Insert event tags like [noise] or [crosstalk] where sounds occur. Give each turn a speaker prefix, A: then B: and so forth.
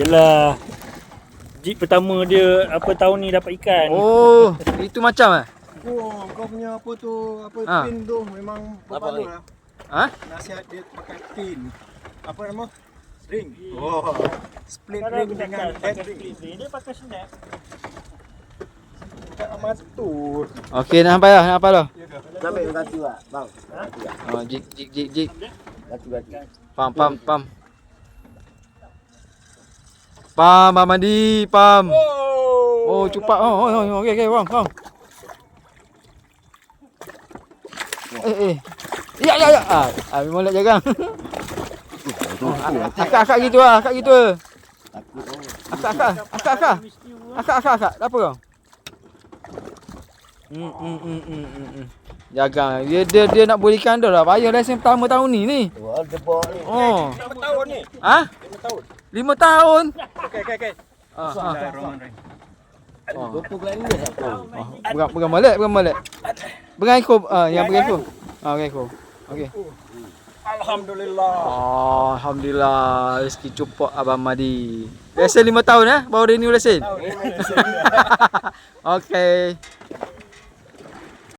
A: Yelah. Jeep pertama dia apa tahun ni dapat ikan.
B: Oh, itu macam eh?
C: Oh, kau punya apa tu, apa
B: Ha.
C: pin tu memang berbaloi lah.
B: Ha?
C: Nasihat dia pakai pin. Apa nama? Ring. Oh. Split
A: Sekarang
C: ring dengan head ring.
A: Dia pakai snap.
C: Tak amat tu.
B: Okey, nak sampai dah, nak sampai dah.
D: Sampai dengan tu lah, bang.
B: Oh, jik jik jik jik.
D: Gatu gatu.
B: Pam pam pam. Pam, Pam Mandi, pam. Oh, cepat. Oh, oh, oh, okey okey, bang, bang. Eh, eh. Ya, ya, ya. Ah, ah memang nak jaga. [laughs] Akak, akak gitu ah, akak gitu.
D: oh.
B: Akak, akak, akak, akak. Akak, akak, akak. Tak apa kau? Hmm, hmm, hmm, hmm, hmm, hmm. Jaga. Dia dia dia nak boleh ikan dah lah. Payah lesen pertama tahun ni ni.
D: Wah, debok ni.
B: Oh.
C: Berapa tahun ni?
B: Ha?
C: 5 tahun.
B: Lima tahun.
C: Okey, okey, okey.
B: Ah, ah.
C: Bismillahirrahmanirrahim.
B: Oh.
D: Berapa?
B: Oh, pegang pegang balik, pegang balik. Pegang ekor, ah yang pegang ekor. Ah, pegang ekor. Okey.
C: Alhamdulillah.
B: Oh, alhamdulillah rezeki cupok Abang Madi. Lesen lima tahun eh, baru renew lesen.
C: Tahun ni. [laughs]
B: Okey.